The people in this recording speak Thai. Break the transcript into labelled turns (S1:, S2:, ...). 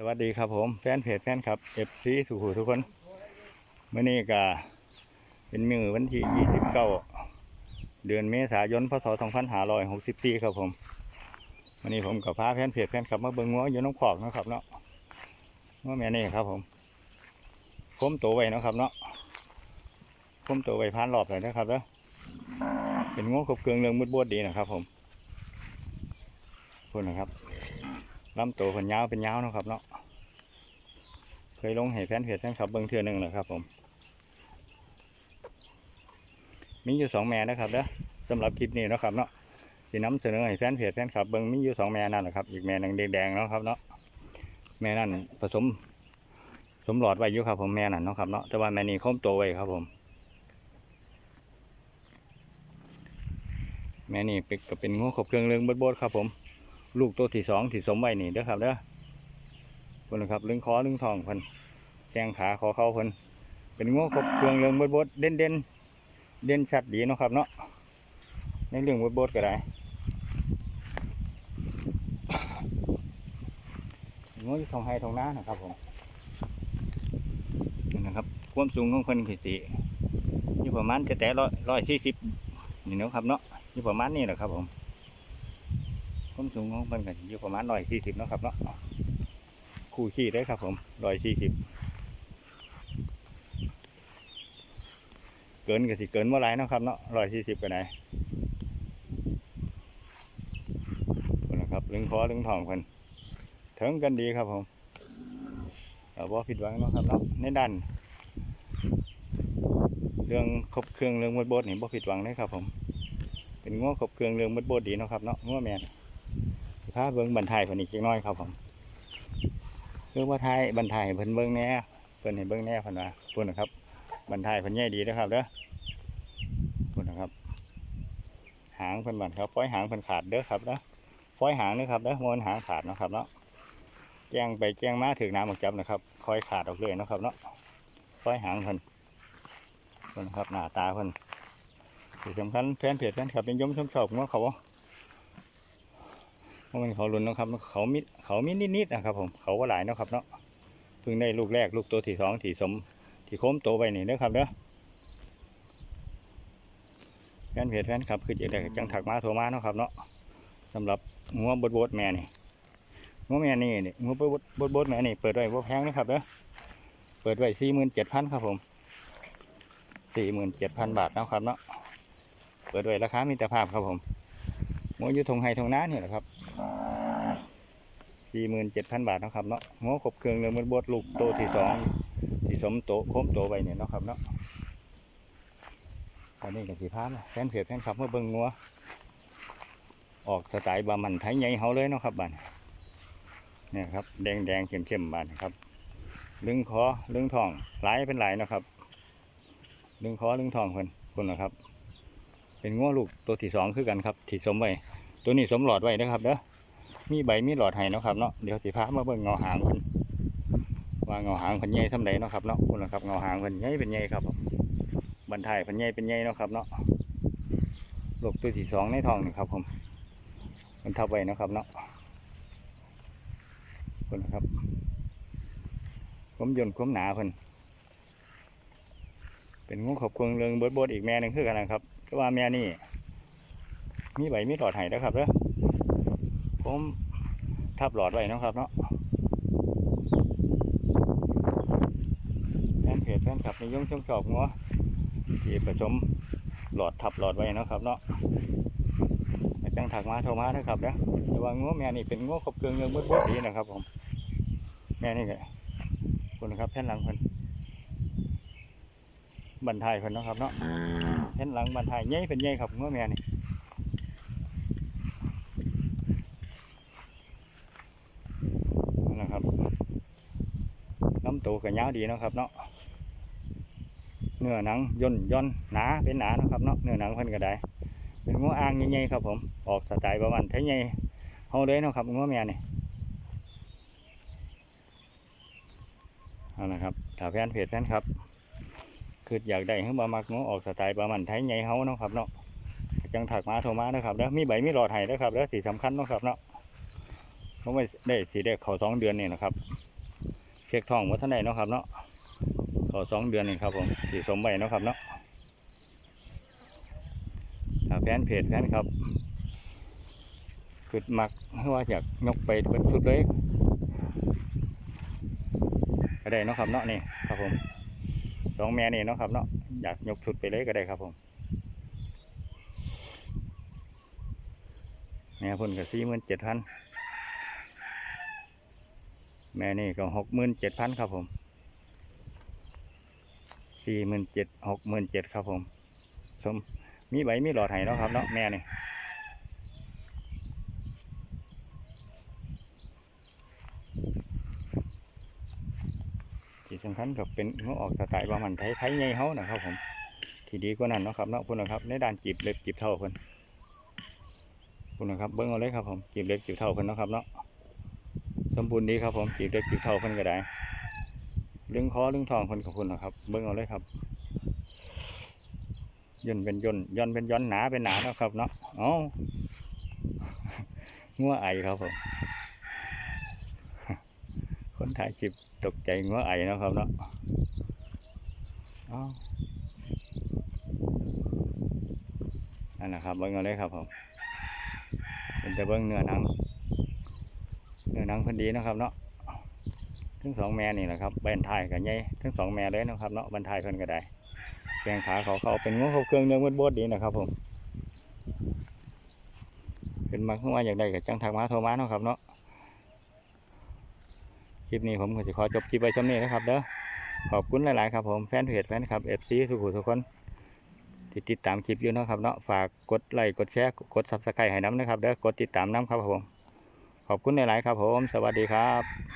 S1: สวัสดีครับผมแฟนเพจแฟนครับเอฟซีทุกผู้ทุกคนเมื่อนี้ก็เป็นมือวันที่ 29 เดือนเมษายนพศ2564ครับผมวันนี้ผมกับพาแฟนเพจแฟนครับมาเบิ่งงัวอยู่น้องขอกนะครับเนาะงัวแม่นี่ครับผมคมตัวไว้นะครับเนาะคมตัวไว้พานรอบเลยนะครับเด้อเป็นงัวครบเครื่องเรื่องมืดบวดดีนะครับผมคุณนะครับ ลำตัวเป็นยาวเป็นยาวนะครับเนาะเคยลงให้แฟนเพจแฟนคลับเบิ้งเทือหนึ่งแล้วครับผม มีอยู่สองแม่นะครับเด้อสำหรับคลิปนี้นะครับเนาะสีน้ำเสนอให้แฟนเพจแฟนคลับเบิ้งมีอยู่สองแม่นั่นแหละครับ อีกแม่หนึ่งแดงๆนะครับเนาะแม่นั่นผสมสมหลอดไว้อยู่ครับผมแม่นั่นนะครับเนาะแต่ว่าแม่นี้ค้มโตวไว้ครับผมแม่นี่เป็นก็เป็นงูขบเครื่องเรืองบดๆครับผม ลูกตัวที่สองที่สมไว้นี่เด้อครับเด้อคนนะครับลึงคอลึงทองเพิ่นแข้งขาคอเขาเพิ่นเป็นงูครบเครื่องเรื่องบดบดเด่นเด่นเด่นชัดดีเนาะครับเนาะในเรื่องบดบดก็ได้งูที่ทองไฮทองน้านะครับผมนี่นะครับความสูงของเพิ่นคือสิอยู่ประมาณจะแต่ร้อยร้อยสี่สิบนี่เนาะครับเนาะอยู่ประมาณนี้แหละครับผม ความสูงของมันก็อยู่ประมาณร้อยสี่สิบเนาะครับเนาะคู่ขี้ได้ครับผมร้อยสี่สิบเกินก็สิเกินเมื่อไรเนาะครับเนาะร้อยสี่สิบก็ได้คนนะครับลึงคอลึงทองคนเถิงกันดีครับผมเราบ่ผิดหวังเนาะครับเนาะในด้านเรื่องครบเครื่องเรื่องมดบดนี่บ่ผิดหวังเลยครับผม เป็นง้อครบเครื่องเรื่องมดบดดีเนาะครับเนาะง้อแมนาเบิ้งบันทายเพิ่นอีกจักน้อยครับผมเรื่องว่าทายบันทายเพิ่นเบิ้งแน่เพิ่นให้เบิ้งแน่เพิ่นว่าเพิ่นนะครับบันทายเพิ่นใหญ่ดีนะครับเด้อเพิ่นนะครับ หางเพิ่นบันครับปล่อยหางเพิ่นขาดเด้อครับเด้อปล่อยหางเด้อครับเด้อมวนหางขาดนะครับเนาะแกงไปแกงมาถึงน้ำออกจับนะครับคอยขาดออกเลยนะครับเนาะปล่อยหางเพิ่นเพิ่นนะครับหน้าตาเพิ่นที่สำคัญแฟนเพจแฟนคลับเป็นยมชมชอบของเขา เพราะมันเขาลุนนะครับเขามีเขามีนิดๆนะครับ ผมเขาว่าหลายนะครับเนาะเพิ่งได้ลูกแรกลูกตัวที่สองที่สมที่โค้มโตไปนี่เด้อครับเด้อแฟนเพจแฟนครับคือจะได้จังถักมาโทรมาเนาะครับเนาะสำหรับงัวบดบดแม่นี่งัวแม่นี่นี่งัวบดบดบดแม่นี่เปิดไว้ว่าแพงนะครับเด้อเปิดไว้สี่หมื่นเจ็ดพันครับผมสี่หมื่นเจ็ดพันบาทนะครับเนาะเปิดไว้ราคามีแต่ภาพครับผมงัวอยู่ทงไฮทงน้าเนี่ยแหละครับ สี่หมื่นเจ็ดพันบาทนะครับเนาะหัวขบเครื่องเรือมันบดลูกโตที่สองที่สมโตโค้มโตไปเนี่ยนะครับเนาะอันนี้กับสีพานแฟนเพจแฟนคลับเมื่อเบิ่งงัว ออกสไตล์บามันไทยใหญ่เฮาเลยเนาะครับบ้านเนี่ยครับแดงแดงเข้มเข้มๆบานครับ ลึงคอลึงทองหลายเป็นหลายนะครับ ลึงคอลึงทองเพิ่นคนนะครับ เป็นงัวลูกตัวที่สองคือกันครับที่สมไว้ตัวนี้สมหลอดไว้นะครับเด้อ มีใบมีหลอดให้เนาะครับเนาะเดี๋ยวสิพามาเบิ่งเงาหางเพิ่นว่าเงาหางพิ่นใหญ่ทำใดเนาะครับเนาะคุณนะครับเงาหางพิ่นใหญ่เป็นใหญ่ครับบันทายพิ่นใหญ่เป็นใหญ่เนาะครับเนาะหลกตัวที่สองในทองนี่ครับผมมันทับไว้นะครับเนาะคุณนะครับผมยนต์ความหนาเพิ่นเป็นงูขอบเครื่องเรืองเบิดบดอีกแม่หนึ่งคือกันนะครับก็ว่าแม่นี่มีใบมีหลอดให้แล้วครับเด้อ ผมทับหลอดไว้เนาะครับเนาะแฟนเพจแฟนคลับนิยมชมชอบงัวที่ผสมหลอดทับหลอดไว้เนาะครับเนาะให้จังถักมาโทรมานะครับเนาะแต่ว่างัวแม่นี่เป็นงัวขบเครื่องเงินมืดบดดีนะครับผมแม่นี่ก็คุณนะครับแผ่นหลังเพิ่นบันทายเพิ่นเนาะครับเนาะแผ่นหลังบันทายใหญ่เป็นใหญ่ครับงัวแม่นี่ นะครับน้ำ ตัวก็ยาวดีนะครับเนาะเนื้อหนังย่นย่นหนาเป็นหนานะครับเนาะเนื้อหนังเพิ่นก็ได้เป็นงัวอ่างใหญ่ๆครับ ผม ออกสไตล์ประมาณไทยใหญ่เฮาเลยนะครับงัวแม่นี่เอาละครับถ้าแฟนเพจแฟนครับคืออยากได้ให้มามักงัวออกสไตล์ประมาณไทยใหญ่เฮาเนาะครับเนาะจังถักมาโทรมานะครับแล้วมีใบมีหลอดให้เด้อครับแล้วสีสำคัญนะครับเนาะผมไม่ได้สีได้เขาสองเดือนนี่นะครับ เช็คท้องว่าท่านใดเนาะครับเนาะขาสองเดือนนี่ครับผมสีสมใบเนาะครับเนาะแฟนเพจแฟนครับคือมักว่าอยากยกไปเป็นชุดเลยก็ได้เนาะครับเนาะนี่ครับผมสองแม่นี่เนาะครับเนาะอยากยกชุดไปเลยก็ได้ครับผมแม่เพุ่นกับสี่หมื่นเจ็ดพัน แม่นี่ก็หกหมื่นเจ็ดพันครับผมสี่หมื่นเจ็ดหกหมื่นเจ็ดครับผมชมมีใบมีหลอดไห้เนาะครับเนาะแม่นี่ที่สำคัญก็เป็นหัวออกสไตล์ว่ามันไทยไทยใหญ่เฮานะครับผมที่ดีกว่านั้นเนาะครับเนาะพุ่นนะครับในด้านจีบเล็บจีบเท่าเพิ่นพุ่นนะครับเบิ้งเอาเลยครับผมจีบเล็บจีบเท่าเพิ่นเนาะครับเนาะ สมบูรณ์ดีครับผมจีบเล็กจีบเท่าเพิ่นก็ได้เรื่องคอเรื่องทองเพิ่นกับคุณนะครับ เบิ่งเอาเลยครับย่นเป็นย่นย่นเป็นย่อนหนาเป็นหนาเนาะครับเนาะเอ๋องัวไอครับผมคนถ่ายคลิปตกใจงัวไอนะครับเนาะอ๋อนั่นนะครับเบิ่งเอาเลยครับผมเป็นแต่เบิ่งเนื้อหนัง นื้อหนังพันดีนะครับเนาะทั้งสองแม่นี่แหละครับแบนทายกับใหญ่ทั้งสองแม่เลยนะครับเนาะบันทายเพิ่นก็ได้แกงขาเขาเขาเป็นงวเขาเครื่องเนื้อมืดบดดีนะครับผมเป็นมาขึ้นมาอยากได้กับจังทักมาโทรมาเนาะครับเนาะคลิปนี้ผมก็จะขอจบคลิปไว้ช่วนี้นะครับเด้อขอบคุณหลาย ๆ ครับผมแฟนเพจแฟนคลับเอฟซีทุกผู้ทุกคนที่ติดตามคลิปอยู่เนาะครับเนาะฝากกดไลค์กดแชร์กดซับสไครต์ให้น้ำนะครับเด้อกดติดตามน้ำครับผม ขอบคุณหลาย ๆ ครับผม สวัสดีครับ